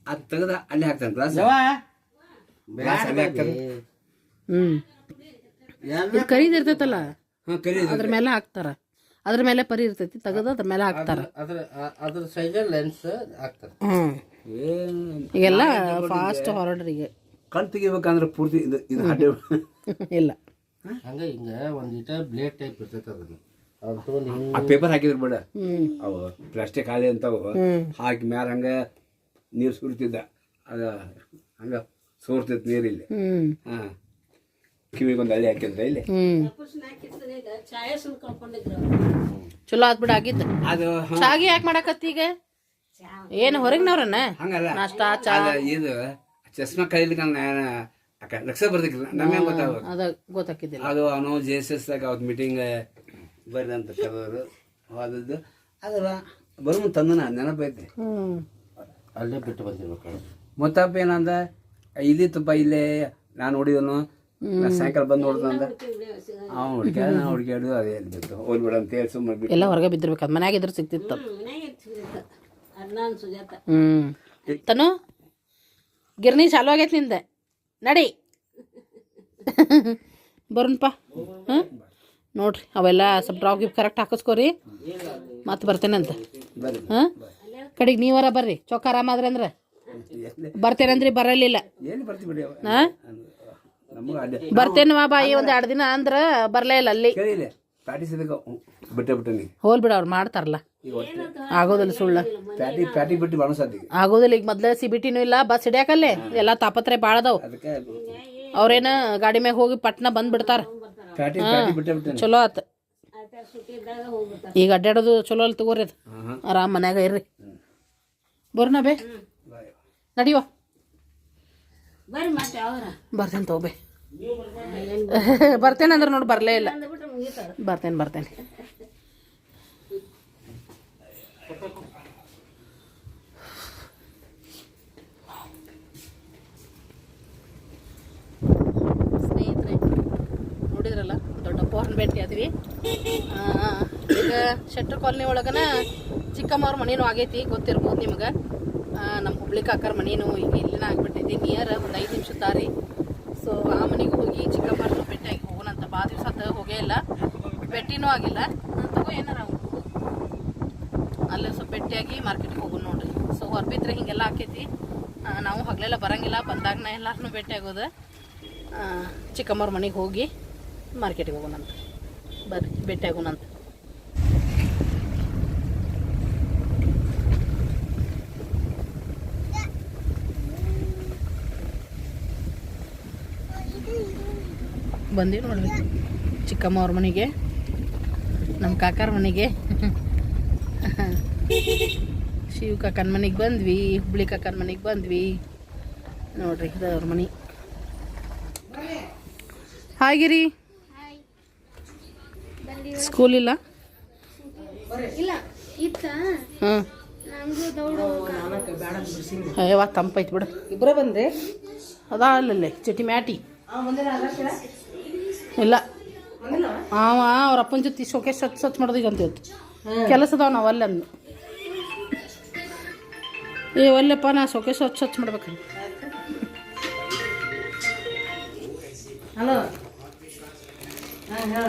ಅದು ತೆಗೆದ ಅಲ್ಲಿ ಹಾಕ್ತಾನೆ ಗ್ಲಾಸ್ ಅಲ್ಲಿ ಹಾಕ್ತಾರೆ ಹ್ಞೂ ಇದು ಕರಿದು ಇರ್ತೈತಲ್ಲ? ಹಾ ಕರಿ ಅದ್ರ ಮೇಲೆ ಹಾಕ್ತಾರ. ಅದ್ರ ಮೇಲೆ ಪರಿ ಇರ್ತೈತಿ ತೆಗೆದು ಅದ್ರ ಮೇಲೆ ಹಾಕ್ತಾರ. ಅದ್ರ ಅದ್ರ ಸೈಜ್ ಲೆನ್ಸ್ ಹಾಕ್ತಾರ. ಏನ್ ಈಗೆಲ್ಲ ಫಾಸ್ಟ್ ಹೊರಡ್ರಿ ಕಣ್ ತೆಗಿಬೇಕಂದ್ರೆ ಪೂರ್ತಿ ಇದು ಇದು ಹಡ್ಡೆ ಇಲ್ಲ. ಹಂಗ ಹಿಂಗ ಒಂದು ಇಟ ಬ್ಲೇಡ್ ಟೈಪ್ ಇರ್ತೈತೆ ಅದನ್ನ. ಅವ್ರು ತಗೊಂಡ್ ಹಿಂಗ್ ಆ ಪೇಪರ್ ಹಾಕಿದ್ರು ಬೇಡ. ಅವು ಪ್ಲಾಸ್ಟಿಕ್ ಹಾಲಿ ಅಂತವು. ಹಾಕಿ ಮ್ಯಾಲ ಹಂಗ ನೀರು ಸುರಿತಿದ್ದ. ಅದ ಹಂಗ ಸೋರ್ತಿತ್ತು ನೀರಿಲ್ಲಿ. ಹ್ಞೂ ಹಾ. ಕಿವಿಗೊಂದು ಅಲ್ಲಿ ಹಾಕಿದ್ರೆ ಇಲ್ಲಿ? ಚಲೋ ಆತ್ ಬಿಡ ಆಗಿದ್ದು ಅದು ಚಾಗಿ ಯಾಕೆ ಮಾಡಕತ್ತಿ ಈಗ? ಏನು ಹೊರಗಿನವ್ರನ್ನ? ಹಂಗಲ್ಲ. ನಾಷ್ಟ ಚಾ? ಇದು ಚಸ್ಮಾ ಕೈಲಿ ಲಕ್ಷ ಬರ್ದಿಕ್ಕಿಲ್ಲ. ನಮಗೆ ಗೊತ್ತಾಗ? ಅದ ಗೊತ್ತಾಕಿದ್ದಿಲ್ಲ. ಅದು ಅವನು ಜೆ ಎಸ್ ಎಸ್ ದಾಗ ಅವತ್ತು ಮೀಟಿಂಗ್ ಬರ್ರಿ ಅಂತ ಕರೆದವರು ಹೋದದ್ದು ಅದರ ಬರುವ ತಂದನ ನೆನಪೈತಿ ಅಲ್ಲೇ ಬಿಟ್ಟು ಬಂದಿರ್ಬೇಕು ಮುತ್ತಪ್ಪ ಏನಂದ ತುಂಬ ಇಲ್ಲೇ ನಾನು ನೋಡಿದನು ನಾ ಸಾಯಂಕಾಲ ಬಂದು ನೋಡ್ದಂದ ಅವ್ನು ಹುಡುಕ್ಯಾಡ ನಾ ಹುಡುಕ್ಯಾಡು ಅದೇ ಅಲ್ಲಿ ಬಿತ್ತು ಹೋಗ್ಬಿಡ ಅಂತ ಹೇಳಿ ಸುಮ್ಮನೆ ಬಿಟ್ಟು. ಎಲ್ಲ ಹೊರಗೆ ಬಿದ್ದಿರ್ಬೇಕು. ಅದು ಮನ್ಯಾಗ ಇದ್ರ ಸಿಕ್ತಿತ್ತು ತನು ಗಿರ್ನಿ ಚಾಲು ಆಗೈತೆ ನಿಂದ. ನಡಿ. ಬರೋಣಪ್ಪ ಹಾಂ ನೋಡ್ರಿ ಅವೆಲ್ಲ ಸ್ವಲ್ಪ ಡ್ರಾಪ್ ಗಿಪ್ ಕರೆಕ್ಟ್ ಹಾಕಿಸ್ಕೋರಿ. ಮತ್ತೆ ಬರ್ತೇನಂತ ಹಾಂ? ಕಡೆಗೆ ನೀವರ ಬರ್ರಿ. ಚೊಕ್ಕ ಆರಾಮಾದ್ರಿ ಅಂದ್ರೆ. ಬರ್ತೇನಂದ್ರಿ ಬರಲಿಲ್ಲ. ಹಾಂ? ಬರ್ತೇನವ ಬಾಯಿ ಒಂದು ಎರಡು ದಿನ ಅಂದ್ರ ಬರಲೇ ಇಲ್ಲ ಅಲ್ಲಿ. ಕೇಳಿಲ್ಲ ಪ್ಯಾಟಿ ಸಿದಕ ಬಿಟ್ಟೆ ಬಿಟ್ಟನಿ ಹೋಲ್ ಬಿಡ ಅವ್ರು ಮಾಡ್ತಾರಲ್ಲ. ಆಗೋದಿಲ್ಲ ಸುಳ್ಳ. ಪ್ಯಾಟಿ ಪ್ಯಾಟಿ ಬಿಟ್ಟು ಬಾಣ ಆಗೋದಿಲ್ಲ ಈಗ ಮೊದ್ಲೇ ಸಿ ಬಿ ಇಲ್ಲ ಬಸ್ ಹಿಡಿಯಾಕಲ್ಲೇ. ಎಲ್ಲಾ ತಾಪತ್ರೆ ಭಾಳ ಅದಾವ. ಅದಕ್ಕೆ ಅವ್ರೇನ ಗಾಡಿ ಮ್ಯಾಗ ಹೋಗಿ ಪಟ್ನ ಬಂದ್ ಬಿಡ್ತಾರ. ಪ್ಯಾಟಿ ಪ್ಯಾಟಿ ಬಿಟ್ಟೆ ಬಿಟ್ಟನಿ ಚಲೋ ಆತ. ಈಗ ಅಡ್ಡಾಡೋದು ಚಲೋ ಅಲ್ಲಿ ತಗೋರಿ ಅದು. ಆರಾಮ್ ಮನ್ಯಾಗ ಇರ್ರಿ. ಬರ್ನ ಬೇ? ಯಾವ್ದಾರ ಬರ್ತೇನೆ ತಗೋಬೇ ಬರ್ತೇನೆ ಅಂದ್ರೆ ನೋಡಿ, ಬರಲೇ ಇಲ್ಲ. ಬರ್ತೇನೆ ಬರ್ತೇನೆ. ಸ್ನೇಹಿತರೆ, ನೋಡಿದ್ರಲ್ಲ ದೊಡ್ಡ ಅವ್ರನ್ನ ಭೇಟಿ ಆದ್ವಿ. ಈಗ ಶೆಟ್ರ್ ಕಾಲೋನಿ ಒಳಗನ ಚಿಕ್ಕಮ್ಮವ್ರ ಮನೇನು ಆಗೈತಿ, ಗೊತ್ತಿರ್ಬೋದು ನಿಮ್ಗೆ. ನಮ್ಮ ಹುಬ್ಳಿ ಕಾಕರ ಮನೇನು ಈಗ ಇಲ್ಲಿನ ಆಗ್ಬಿಟ್ಟೈತಿ ನಿಯರ್ ಒಂದು ಐದು ನಿಮಿಷ ದಾರಿ. ಸೊ ಆ ಮನೆಗೆ ಹೋಗಿ ಚಿಕ್ಕಮ್ಮವ್ರನ್ನ ಭೇಟಿಯಾಗಿ ಹೋಗೋಣಂತ ಭಾಳ ದಿವಸ ಹೋಗೇ ಇಲ್ಲ. ಭೇಟಿನೂ ಆಗಿಲ್ಲ. ತಗೋ ಏನಾರ. ಅಲ್ಲೇ ಸ್ವಲ್ಪ ಭೇಟಿಯಾಗಿ ಮಾರ್ಕೆಟ್ಗೆ ಹೋಗೋಣ ನೋಡ್ರಿ. ಸೊ ಹೊರಬಿದ್ರೆ ಹಿಂಗೆಲ್ಲ ಆಕೈತಿ. ನಾವು ಹಗಲೆಲ್ಲ ಬರಂಗಿಲ್ಲ. ಬಂದಾಗ ನಾ ಎಲ್ಲಾರನ್ನೂ ಭೇಟಿ ಆಗೋದು ಆ, ಚಿಕ್ಕಮ್ಮವ್ರ ಮನೆಗೆ ಹೋಗಿ ಮಾರ್ಕೆಟಿಗೆ ಹೋಗೋಣಂತ ಬರ್ರಿ ಭೇಟಿ ಆಗೋಣಂತ ಬಂದೀವಿ ನೋಡ್ರಿ. ಚಿಕ್ಕಮ್ಮವ್ರ ಮನೆಗೆ ನಮ್ಮ ಕಾಕಾರ ಮನೆಗೆ. ಶಿವ ಕಾಕನ ಮನೆಗೆ ಬಂದ್ವಿ ಹುಬ್ಳಿ ಕಾಕನ ಮನೆಗೆ ಬಂದ್ವಿ. ನೋಡ್ರಿ ಇದು ಅವ್ರ ಮನೆ. ಹಾಗಿರಿ ಸ್ಕೂಲ್ ಇಲ್ಲ? ಹಾಂ. ತಂಪೈತಿ ಬಿಡು. ಇಬ್ಬರೇ ಬಂದ್ರೆ? ಅದಾ ಅಲ್ಲಲ್ಲೇ ಚಟಿ ಮ್ಯಾಟಿ. ಇಲ್ಲ. ಅವ ಅವ್ರಪ್ಪನ ಜೊತೆ ಶೋಕೆ ಸ್ವಚ್ಛ ಸ್ವಚ್ಛ ಮಾಡೋದು ಈಗ ಅಂತ ಇವತ್ತು ಕೆಲಸ ಅದಾವ ನಾವು ಅಲ್ಲ ಅಂದು ಏ ಒಲ್ಲೆಪ್ಪ ನಾ ಶೋಕೆ ಸ್ವಚ್ಛ ಸ್ವಚ್ಛ ಮಾಡ್ಬೇಕು ಹಲೋ? ಹಾಂ ಹೇಳ.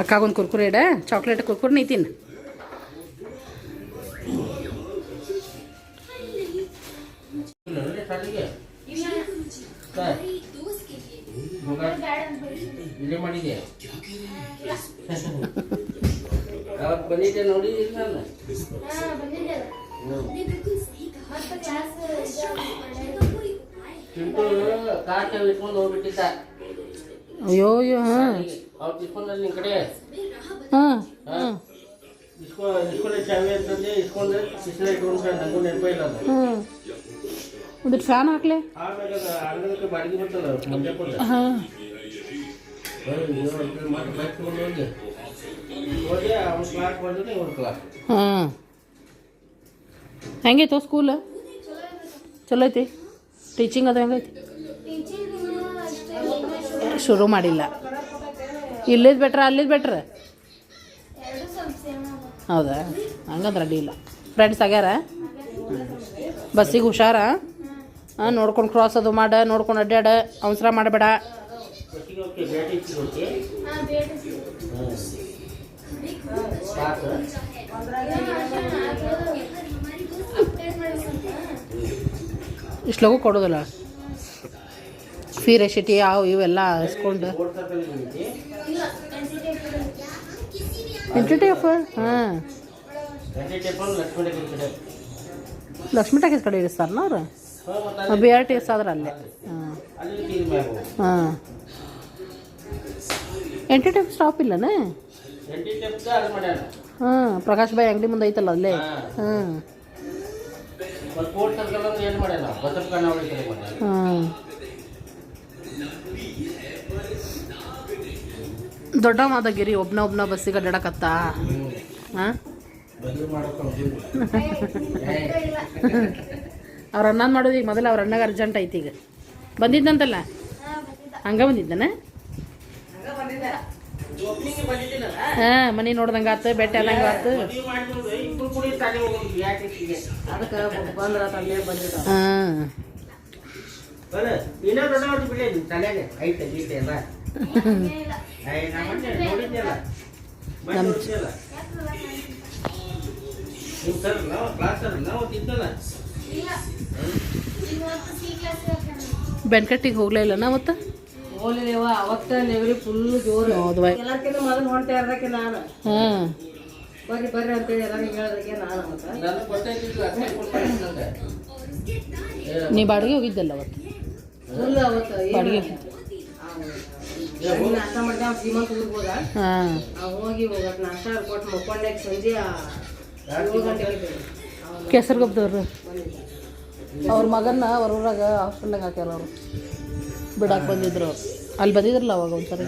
ಅಕ್ಕಾಗೊಂದು ಕುರ್ಕುರೆ ಇಡ ಚಾಕ್ಲೇಟ್ ಕುರ್ಕುರೆ ನೀ ತಿನ್ನು. ಇಲ್ಲೇ ಮಾಡಿದೆ ಅವತ್ತು ಬಂದಿದ್ದೆ ನೋಡಿ ಇಲ್ಲ ನಾನು. ಹಾಂ ಬಂದಿದ್ದೆಲ್ಲ ಮತ್ತೆ ಕ್ಲಾಸ್ ಚಿಂಟು ಕಾರ್ ಚಾವಿ ಇಟ್ಕೊಂಡು ಹೋಗ್ಬಿಟ್ಟಿದ್ದ ಅಯ್ಯೋ ಅಯ್ಯೋ ಹಾಂ ಅವ್ರು ಇಸ್ಕೊಂಡಲ್ಲಿ ನಿನ್ ಕಡೆ ಹಾಂ ಹಾಂ ಇಸ್ಕೊ ಇಸ್ಕೊಂಡೆ ಚಾವಿ ಅಂತಂದೆ ಇಸ್ಕೊಂಡ್ರೆ ಕಿಸಲೆ ಇಟ್ಕೊಂಡು ನನಗೂ ನೆನಪ ಇಲ್ಲ ಅದು ಹ್ಞೂ ಒಂದಿಟ್ಟು ಫ್ಯಾನ್ ಹಾಕ್ಲೆ? ಹಾಂ. ಹೆಂಗೈತೋ ಸ್ಕೂಲ್ ಚಲೋ ಐತಿ? ಟೀಚಿಂಗ್ ಅದು ಹೆಂಗೈತಿ? ಶುರು ಮಾಡಿಲ್ಲ. ಇಲ್ಲಿದ್ ಬೆಟ್ರ ಅಲ್ಲಿದ್ ಬೆಟ್ರ ಹೌದಾ? ಹಂಗಂದ್ರೆ ಅಡ್ಡಿ ಇಲ್ಲ. ಫ್ರೆಂಡ್ಸ್ ಆಗ್ಯಾರ? ಬಸ್ಸಿಗೆ ಹುಷಾರ? ನೋಡ್ಕೊಂಡು ಕ್ರಾಸ್ ಅದು ಮಾಡ ನೋಡ್ಕೊಂಡು ಅಡ್ಡಾಡ ಅವಸರ ಮಾಡಬೇಡ. ಇಷ್ಟು ಲಘು ಕೊಡೋದಿಲ್ಲ ಫೀ ರೆಸಿಟಿ ಅವು ಇವೆಲ್ಲ ಇಸ್ಕೊಂಡು ಎಂಟಿ ಹಾಂ. ಲಕ್ಷ್ಮೀ ಟಾಕೀಸ್ ಕಡೆ ಇರಿಸ್ತಾರನ ಅವ್ರು? ಬಿ ಆರ್ ಟಿ ಎಸ್ ಆದ್ರೆ ಅಲ್ಲೇ ಹಾಂ. ಹಾಂ ಎಂಟಿ ಟೈಪ್ ಸ್ಟಾಪ್ ಇಲ್ಲನೇ? ಹಾಂ ಪ್ರಕಾಶ್ ಬಾಯಿ ಅಂಗಡಿ ಮುಂದೆ ಐತಲ್ಲ ಅಲ್ಲೇ? ಹಾಂ. ಹಾಂ. ದೊಡ್ಡ ಮಾದಗಿರಿ ಒಬ್ನ ಒಬ್ನ ಬಸ್ಸಿಗೆ ಅಡ್ಡಾಡಕತ್ತ ಹಾಂ. ಅವ್ರ ಅಣ್ಣನ ಮಾಡೋದು ಈಗ ಮೊದಲು ಅವ್ರ ಅಣ್ಣಗೆ ಅರ್ಜೆಂಟ್ ಐತಿ ಈಗ. ಬಂದಿದ್ದಂತಲ್ಲ ಹಂಗ ಬಂದಿದ್ದಾನ? ಹಾಂ ಮನೆ ನೋಡ್ದಂಗ ಆತು ಬೆಟ್ಟ ಆದಂಗೆ ಆತು. ಹಾ. ನಾ ಬೆನ್ಕಟ್ಟಿಗೆ ಹೋಗ್ಲೇ ಇಲ್ಲ ಅವತ್ತು ಹೋಲಿದೇವ ಅವತ್ತ ನೆಗಡಿ ಫುಲ್ ಜೋರು. ಹೌದು ಬೈ ಎಲ್ಲರ್ಕಿಂತ ಮೊದಲು ಹೊಂಟೆ ಇರ್ದಕ್ಕೆ ನಾನು. ಹಾಂ. ಬರ್ರಿ ಬರ್ರಿ ಅಂತೇಳಿ ಎಲ್ಲರಿಗೆ ಹೇಳೋದಕ್ಕೆ ನಾನು ನೀ ಬಾಡಿಗೆ ಹೋಗಿದ್ದಲ್ಲ ಅವತ್ತು? ಫುಲ್ ಅವತ್ತ ಬಾಡಿಗೆ ನಾಷ್ಟ ಮಾಡ್ದೆ ಶ್ರೀಮಂತ ಊರಿಗೆ ಹೋದ. ಹಾಂ. ಹೋಗಿ ಹೋಗತ್ ನಾಷ್ಟ ಕೊಟ್ಟು ಮಕ್ಕೊಂಡೆ ಸಂಜೆ ಏಳು ಗಂಟೆಗೆ ಇದ್ದೇವೆ. ಕೆಸರುಗೊಬ್ಬದವ್ರು ಅವ್ರ ಮಗನ್ನ ಅವ್ರ ಊರಾಗ ಹಾಸ್ಪಿಟ್ಲಾಗ ಹಾಕ್ಯಾರ ಅವರು. ಬಿಡಾಕ್ ಬಂದಿದ್ರು ಅಲ್ಲಿ ಬಂದಿದ್ರಲ್ಲ ಅವಾಗ ಒಂದ್ಸರಿ.